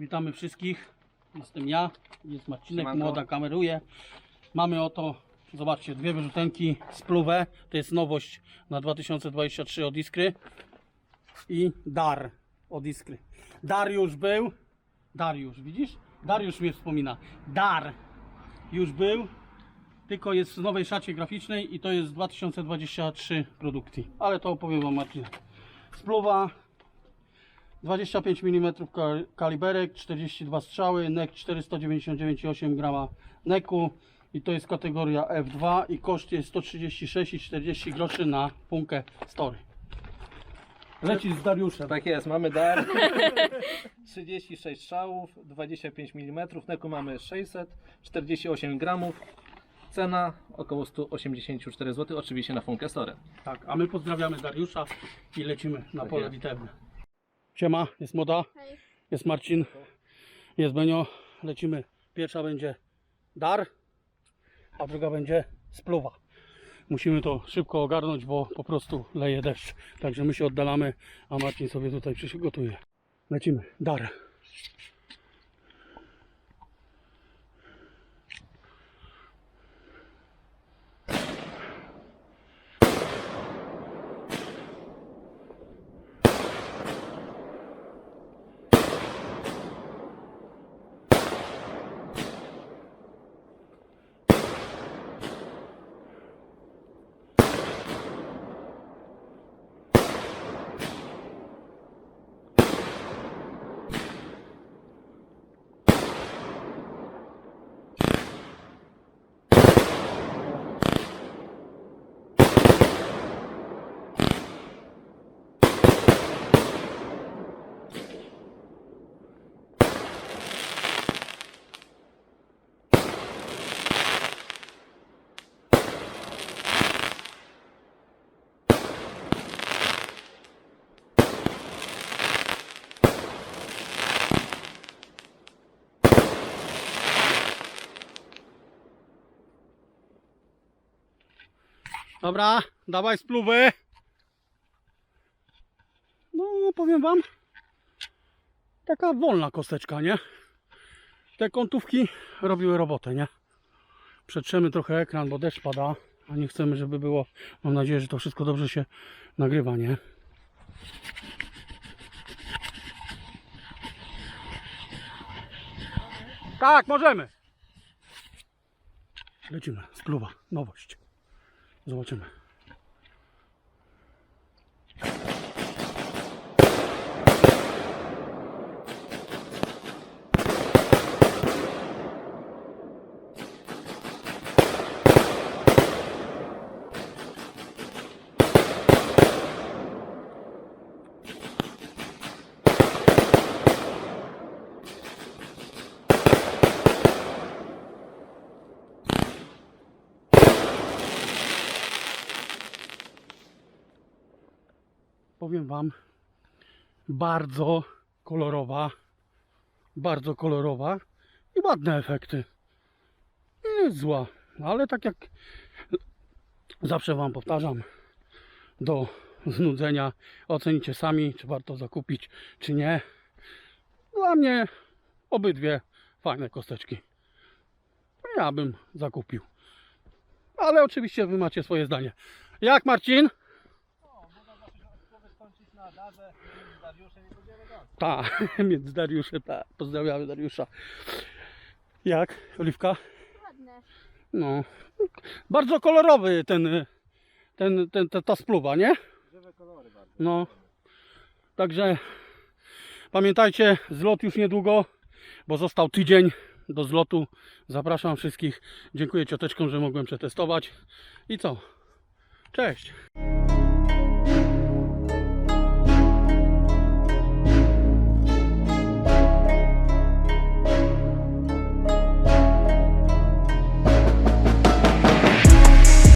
Witamy wszystkich. Jestem ja, jest Marcinek, Siemanko. młoda kameruje. Mamy oto, zobaczcie, dwie wyrzutenki spluwę. To jest nowość na 2023 od Iskry. I dar od Iskry. Dar już był. Dariusz, widzisz? Dariusz mnie wspomina. Dar już był. Tylko jest w nowej szacie graficznej i to jest 2023 produkty. Ale to opowiem wam Marcinek. Spluwa 25 mm ka- kaliberek, 42 strzały, NEK 499,8 grama neku i to jest kategoria F2 i koszt jest 136,40 groszy na punkę story. Leci z Dariuszem. Tak jest, mamy dar. 36 strzałów, 25 mm, neku mamy 648 gramów. Cena około 184 zł, oczywiście na Funkę Store. Tak, a my pozdrawiamy Dariusza i lecimy na Tak pole bitewne. Siema, jest Moda, Hej. jest Marcin, jest Benio. Lecimy. Pierwsza będzie dar, a druga będzie spluwa. Musimy to szybko ogarnąć, bo po prostu leje deszcz. Także my się oddalamy, a Marcin sobie tutaj przygotuje. Lecimy. Dar. Dobra, dawaj spluwy. No, powiem wam, taka wolna kosteczka, nie? Te kątówki robiły robotę, nie? Przetrzemy trochę ekran, bo deszcz pada, a nie chcemy, żeby było. Mam nadzieję, że to wszystko dobrze się nagrywa, nie? Tak, możemy. Lecimy, spluwa, nowość. Zobaczymy. Powiem Wam, bardzo kolorowa, bardzo kolorowa i ładne efekty. Nie jest zła, ale tak jak zawsze Wam powtarzam, do znudzenia ocenicie sami, czy warto zakupić, czy nie. Dla mnie obydwie fajne kosteczki. Ja bym zakupił. Ale oczywiście Wy macie swoje zdanie. Jak Marcin? skończyć na darze z Dariuszem i będziemy gaz. Tak, między Dariuszem, tak. Pozdrawiamy Dariusza. Jak, Oliwka? Ładne. No, bardzo kolorowy ten, ten, ten, ta, ta spluwa, nie? Żywe kolory bardzo. No, także pamiętajcie, zlot już niedługo, bo został tydzień do zlotu. Zapraszam wszystkich. Dziękuję cioteczkom, że mogłem przetestować. I co? Cześć!